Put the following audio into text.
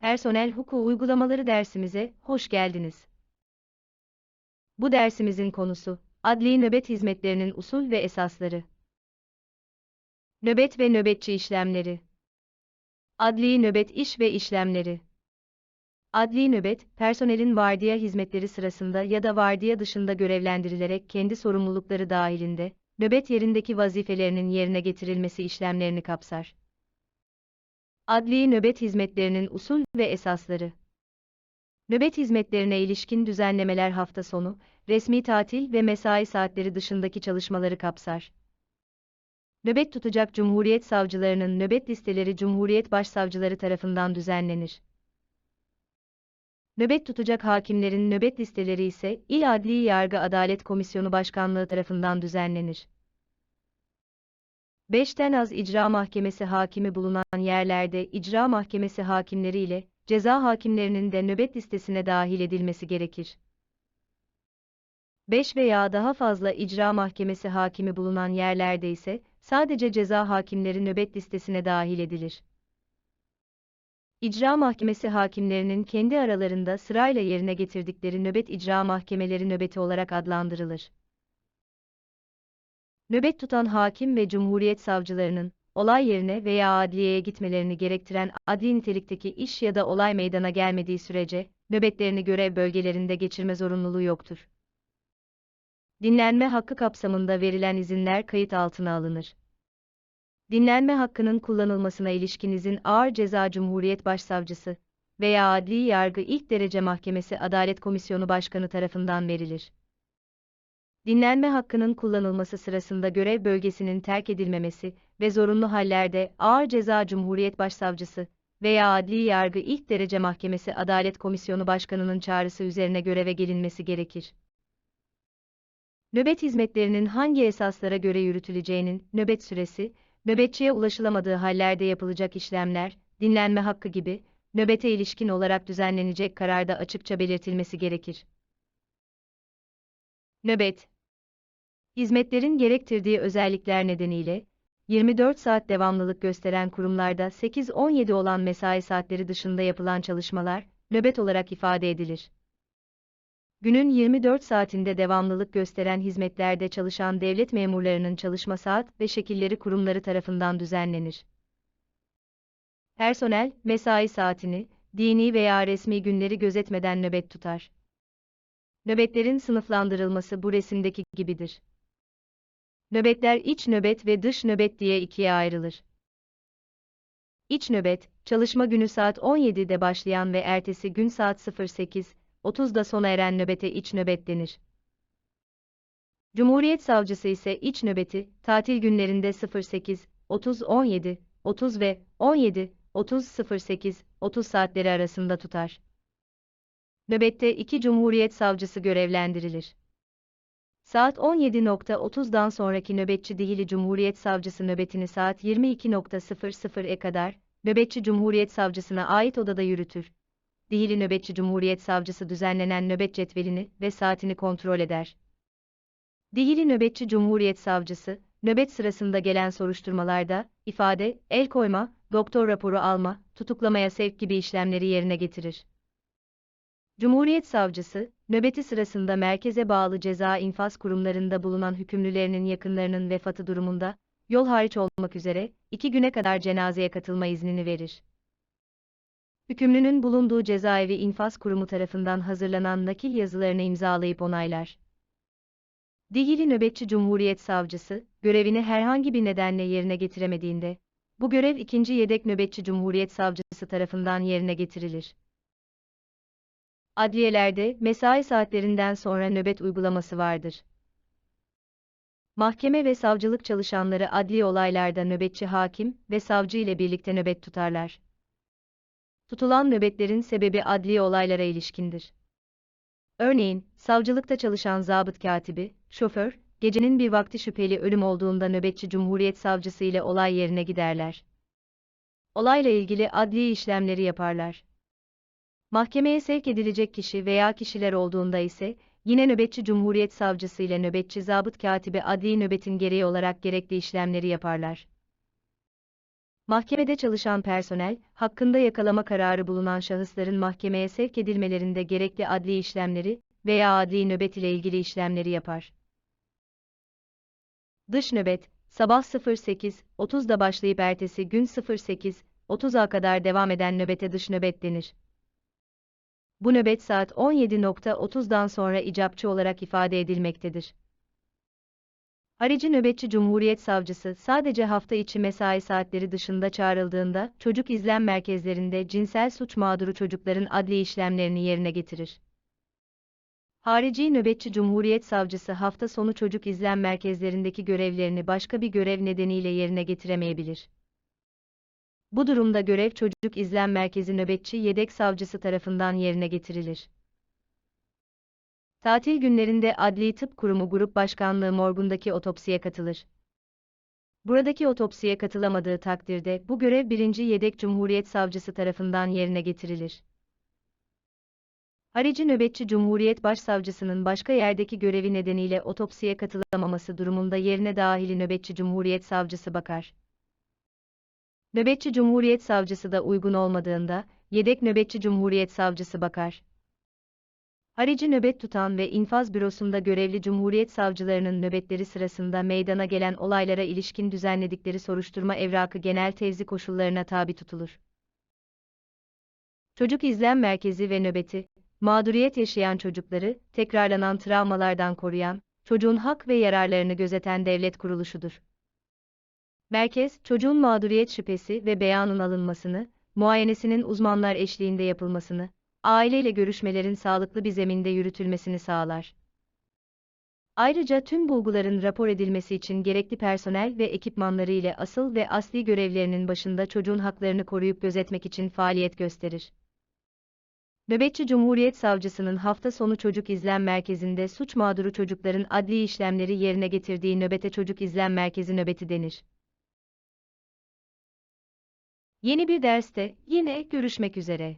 Personel hukuku uygulamaları dersimize hoş geldiniz. Bu dersimizin konusu adli nöbet hizmetlerinin usul ve esasları. Nöbet ve nöbetçi işlemleri. Adli nöbet iş ve işlemleri. Adli nöbet, personelin vardiya hizmetleri sırasında ya da vardiya dışında görevlendirilerek kendi sorumlulukları dahilinde, nöbet yerindeki vazifelerinin yerine getirilmesi işlemlerini kapsar. Adli nöbet hizmetlerinin usul ve esasları. Nöbet hizmetlerine ilişkin düzenlemeler hafta sonu, resmi tatil ve mesai saatleri dışındaki çalışmaları kapsar. Nöbet tutacak Cumhuriyet savcılarının nöbet listeleri Cumhuriyet Başsavcıları tarafından düzenlenir. Nöbet tutacak hakimlerin nöbet listeleri ise İl Adli Yargı Adalet Komisyonu Başkanlığı tarafından düzenlenir. 5'ten az icra mahkemesi hakimi bulunan yerlerde icra mahkemesi hakimleri ile ceza hakimlerinin de nöbet listesine dahil edilmesi gerekir. 5 veya daha fazla icra mahkemesi hakimi bulunan yerlerde ise sadece ceza hakimleri nöbet listesine dahil edilir. İcra mahkemesi hakimlerinin kendi aralarında sırayla yerine getirdikleri nöbet icra mahkemeleri nöbeti olarak adlandırılır. Nöbet tutan hakim ve cumhuriyet savcılarının olay yerine veya adliyeye gitmelerini gerektiren adli nitelikteki iş ya da olay meydana gelmediği sürece nöbetlerini görev bölgelerinde geçirme zorunluluğu yoktur. Dinlenme hakkı kapsamında verilen izinler kayıt altına alınır. Dinlenme hakkının kullanılmasına ilişkin izin Ağır Ceza Cumhuriyet Başsavcısı veya Adli Yargı İlk Derece Mahkemesi Adalet Komisyonu Başkanı tarafından verilir. Dinlenme hakkının kullanılması sırasında görev bölgesinin terk edilmemesi ve zorunlu hallerde Ağır Ceza Cumhuriyet Başsavcısı veya Adli Yargı İlk Derece Mahkemesi Adalet Komisyonu Başkanı'nın çağrısı üzerine göreve gelinmesi gerekir. Nöbet hizmetlerinin hangi esaslara göre yürütüleceğinin nöbet süresi, nöbetçiye ulaşılamadığı hallerde yapılacak işlemler, dinlenme hakkı gibi nöbete ilişkin olarak düzenlenecek kararda açıkça belirtilmesi gerekir. Nöbet Hizmetlerin gerektirdiği özellikler nedeniyle 24 saat devamlılık gösteren kurumlarda 8-17 olan mesai saatleri dışında yapılan çalışmalar nöbet olarak ifade edilir. Günün 24 saatinde devamlılık gösteren hizmetlerde çalışan devlet memurlarının çalışma saat ve şekilleri kurumları tarafından düzenlenir. Personel, mesai saatini, dini veya resmi günleri gözetmeden nöbet tutar. Nöbetlerin sınıflandırılması bu resimdeki gibidir. Nöbetler iç nöbet ve dış nöbet diye ikiye ayrılır. İç nöbet, çalışma günü saat 17'de başlayan ve ertesi gün saat 08, 30'da sona eren nöbete iç nöbet denir. Cumhuriyet Savcısı ise iç nöbeti, tatil günlerinde 08, 30, 17, 30 ve 17, 30, 08, 30 saatleri arasında tutar. Nöbette iki Cumhuriyet Savcısı görevlendirilir. Saat 17.30'dan sonraki nöbetçi Dihili Cumhuriyet Savcısı nöbetini saat 22.00'e kadar, nöbetçi Cumhuriyet Savcısına ait odada yürütür. Dihili Nöbetçi Cumhuriyet Savcısı düzenlenen nöbet cetvelini ve saatini kontrol eder. Dihili Nöbetçi Cumhuriyet Savcısı, nöbet sırasında gelen soruşturmalarda, ifade, el koyma, doktor raporu alma, tutuklamaya sevk gibi işlemleri yerine getirir. Cumhuriyet Savcısı, nöbeti sırasında merkeze bağlı ceza infaz kurumlarında bulunan hükümlülerinin yakınlarının vefatı durumunda, yol hariç olmak üzere, iki güne kadar cenazeye katılma iznini verir. Hükümlünün bulunduğu cezaevi infaz kurumu tarafından hazırlanan nakil yazılarını imzalayıp onaylar. Dihili nöbetçi Cumhuriyet Savcısı, görevini herhangi bir nedenle yerine getiremediğinde, bu görev ikinci yedek nöbetçi Cumhuriyet Savcısı tarafından yerine getirilir. Adliyelerde mesai saatlerinden sonra nöbet uygulaması vardır. Mahkeme ve savcılık çalışanları adli olaylarda nöbetçi hakim ve savcı ile birlikte nöbet tutarlar. Tutulan nöbetlerin sebebi adli olaylara ilişkindir. Örneğin, savcılıkta çalışan zabıt katibi, şoför, gecenin bir vakti şüpheli ölüm olduğunda nöbetçi Cumhuriyet Savcısı ile olay yerine giderler. Olayla ilgili adli işlemleri yaparlar. Mahkemeye sevk edilecek kişi veya kişiler olduğunda ise, yine nöbetçi Cumhuriyet Savcısı ile nöbetçi zabıt katibi adli nöbetin gereği olarak gerekli işlemleri yaparlar. Mahkemede çalışan personel, hakkında yakalama kararı bulunan şahısların mahkemeye sevk edilmelerinde gerekli adli işlemleri veya adli nöbet ile ilgili işlemleri yapar. Dış nöbet, sabah 08.30'da başlayıp ertesi gün 08.30'a kadar devam eden nöbete dış nöbet denir. Bu nöbet saat 17.30'dan sonra icapçı olarak ifade edilmektedir. Harici nöbetçi Cumhuriyet Savcısı sadece hafta içi mesai saatleri dışında çağrıldığında çocuk izlem merkezlerinde cinsel suç mağduru çocukların adli işlemlerini yerine getirir. Harici nöbetçi Cumhuriyet Savcısı hafta sonu çocuk izlem merkezlerindeki görevlerini başka bir görev nedeniyle yerine getiremeyebilir. Bu durumda görev çocuk izlem merkezi nöbetçi yedek savcısı tarafından yerine getirilir. Tatil günlerinde Adli Tıp Kurumu Grup Başkanlığı morgundaki otopsiye katılır. Buradaki otopsiye katılamadığı takdirde bu görev 1. Yedek Cumhuriyet Savcısı tarafından yerine getirilir. Harici nöbetçi Cumhuriyet Başsavcısının başka yerdeki görevi nedeniyle otopsiye katılamaması durumunda yerine dahili nöbetçi Cumhuriyet Savcısı bakar. Nöbetçi Cumhuriyet Savcısı da uygun olmadığında, yedek nöbetçi Cumhuriyet Savcısı bakar. Harici nöbet tutan ve infaz bürosunda görevli Cumhuriyet savcılarının nöbetleri sırasında meydana gelen olaylara ilişkin düzenledikleri soruşturma evrakı genel tevzi koşullarına tabi tutulur. Çocuk İzlem Merkezi ve nöbeti, mağduriyet yaşayan çocukları, tekrarlanan travmalardan koruyan, çocuğun hak ve yararlarını gözeten devlet kuruluşudur. Merkez, çocuğun mağduriyet şüphesi ve beyanın alınmasını, muayenesinin uzmanlar eşliğinde yapılmasını, aileyle görüşmelerin sağlıklı bir zeminde yürütülmesini sağlar. Ayrıca tüm bulguların rapor edilmesi için gerekli personel ve ekipmanları ile asıl ve asli görevlerinin başında çocuğun haklarını koruyup gözetmek için faaliyet gösterir. Nöbetçi Cumhuriyet Savcısının hafta sonu çocuk izlem merkezinde suç mağduru çocukların adli işlemleri yerine getirdiği nöbete çocuk izlem merkezi nöbeti denir. Yeni bir derste yine görüşmek üzere.